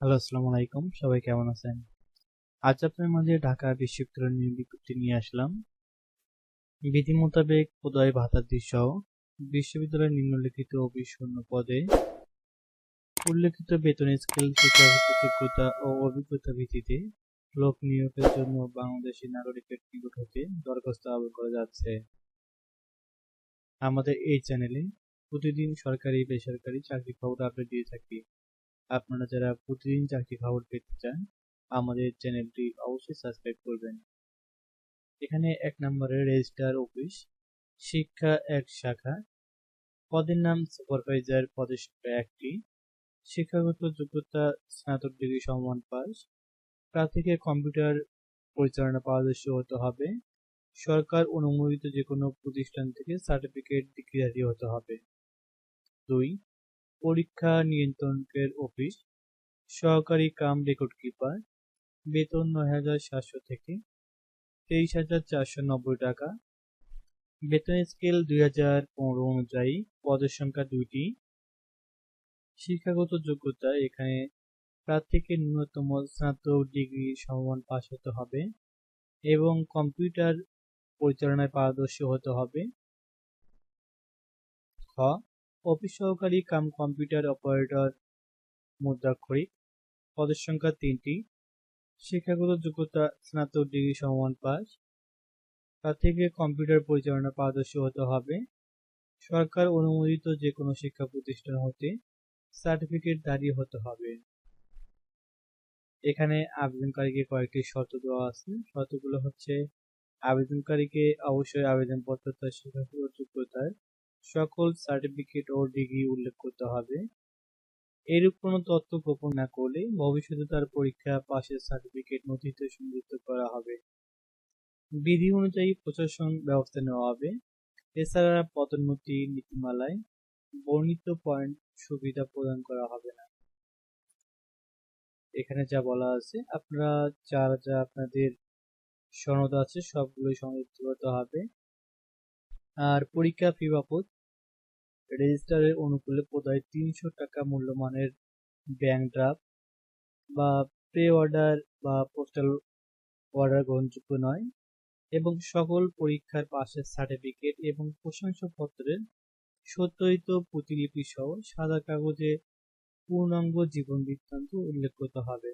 Hello, আসসালামু আলাইকুম। সবাই কেমন আছেন? আজ আপনার মাঝে ঢাকা বিশ্ববিদ্যালয় বিজ্ঞপ্তি নিয়ে আসলাম। বিধি মোতাবেক উদয় ভাতাদি সহ বিশ্ববিদ্যালয়ের নিম্নলিখিত শূন্য পদে উল্লেখিত বেতন স্কেল যোগ্যতা ও অভিজ্ঞতা ভিত্তিতে লোক নিয়োগের জন্য বাংলাদেশি নাগরিকের নিকট হতে দরখাস্ত আবেদন করা যাচ্ছে। আমাদের এই চ্যানেলে প্রতিদিন সরকারি, বেসরকারি চাকরি খবর আপডেট দিয়ে থাকি। আপনারা যারা প্রতিদিন চাকরি খবর পেতে চান, আমাদের চ্যানেলটি অবশ্যই সাবস্ক্রাইব করবেন। এখানে এক নম্বরে রেজিস্ট্রার অফিস, শিক্ষা এক শাখা, পদের নাম সুপারভাইজার পদের একটি, শিক্ষাগত যোগ্যতা স্নাতক ডিগ্রি সমান পাস প্রার্থীকে কম্পিউটার পরিচালনা পারদর্শী হতে হবে, সরকার অনুমোদিত যে কোনো প্রতিষ্ঠান থেকে সার্টিফিকেট ডিগ্রিধারী হতে হবে। দুই পরীক্ষা নিয়ন্ত্রকের অফিস, সহকারী কাম রেকর্ড কিপার, বেতন নয় হাজার সাতশো থেকে তেইশ হাজার চারশো নব্বই টাকা। বেতন স্কেল দুই হাজার পনেরো অনুযায়ী, পদের সংখ্যা দুইটি। শিক্ষাগত যোগ্যতা এখানে প্রার্থীকে ন্যূনতম স্নাতক ডিগ্রি সমমান পাশ হতে হবে এবং কম্পিউটার পরিচালনায় পারদর্শী হতে হবে। খ অফিস সহকারী কাম কম্পিউটার অপারেটর মুদ্রাক্ষরিক পদের সংখ্যা তিনটি। শিক্ষাগত যোগ্যতা স্নাতক ডিগ্রি সমান পাস। তার থেকে কম্পিউটার পরিচালনা পারদর্শী হতে হবে। সরকার অনুমোদিত যে কোনো শিক্ষা প্রতিষ্ঠান হতে সার্টিফিকেট দাঁড়িয়ে হতে হবে। এখানে আবেদনকারীকে কয়েকটি শর্ত দেওয়া আছে। শর্তগুলো হচ্ছে, আবেদনকারীকে অবশ্যই আবেদনপত্র তার শিক্ষাগত যোগ্যতার সকল সার্টিফিকেট ও ডিগ্রি উল্লেখ করতে হবে। এরূপ কোনো তথ্য গোপন না করলে ভবিষ্যতে তার পরীক্ষা পাশের সার্টিফিকেট নথিতে সংযুক্ত করা হবে। বিধি অনুযায়ী প্রশাসন ব্যবস্থা নেওয়া হবে। এছাড়া পদোন্নতি নীতিমালায় বর্ণিত পয়েন্ট সুবিধা প্রদান করা হবে না। এখানে যা বলা আছে, আপনারা যারা যা আপনাদের সনদ আছে সবগুলোই সংযুক্ত করতে হবে। আর পরীক্ষা ফি বাবদ রেজিস্টারের অনুকূলে প্রদায় তিনশো টাকা মূল্যমানের ব্যাংক ড্রাফট বা পে অর্ডার বা পোস্টাল অর্ডার গ্রহণযোগ্য নয় এবং সকল পরীক্ষার পাশের সার্টিফিকেট এবং প্রশংসাপত্রের সত্যায়িত প্রতিলিপি সহ সাদা কাগজে পূর্ণাঙ্গ জীবন বৃত্তান্ত উল্লেখ করতে হবে।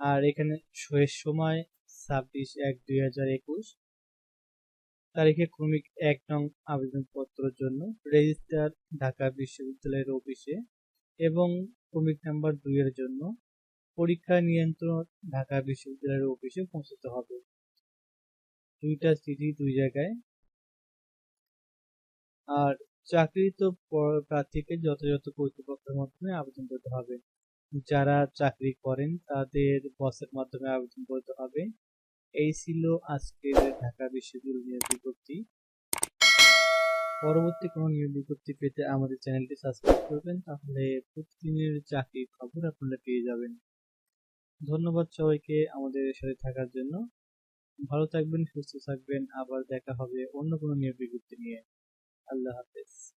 আর এখানে শেষ সময় ছাব্বিশ এক দুই হাজার একুশ তারিখে ক্রমিক এক নং আবেদনপত্রের জন্য রেজিস্ট্রার ঢাকা বিশ্ববিদ্যালয়ের অফিসে এবং ক্রমিক নাম্বার এর জন্য পরীক্ষা নিয়ন্ত্রণ ঢাকা বিশ্ববিদ্যালয়ের অফিসে পৌঁছতে হবে। দুইটা চিঠি দুই জায়গায়। আর চাকরিত প্রার্থীকে যথাযথ কর্তৃপক্ষের মাধ্যমে আবেদন করতে হবে। যারা চাকরি করেন তাদের বসের মাধ্যমে আবেদন করতে হবে। এই ছিল আজকের ঢাকা বিশ্ববিদ্যালয় নিয়োগ বিজ্ঞপ্তি। পরবর্তী কোনো নিয়োগ বিজ্ঞপ্তি পেতে আমাদের চ্যানেলটি সাবস্ক্রাইব করবেন, তাহলে প্রতিদিনের চাকরির খবর আপনারা পেয়ে যাবেন। ধন্যবাদ সবাইকে আমাদের সাথে থাকার জন্য। ভালো থাকবেন, সুস্থ থাকবেন। আবার দেখা হবে অন্য কোনো নিয়োগ বিজ্ঞপ্তি নিয়ে। আল্লাহ হাফেজ।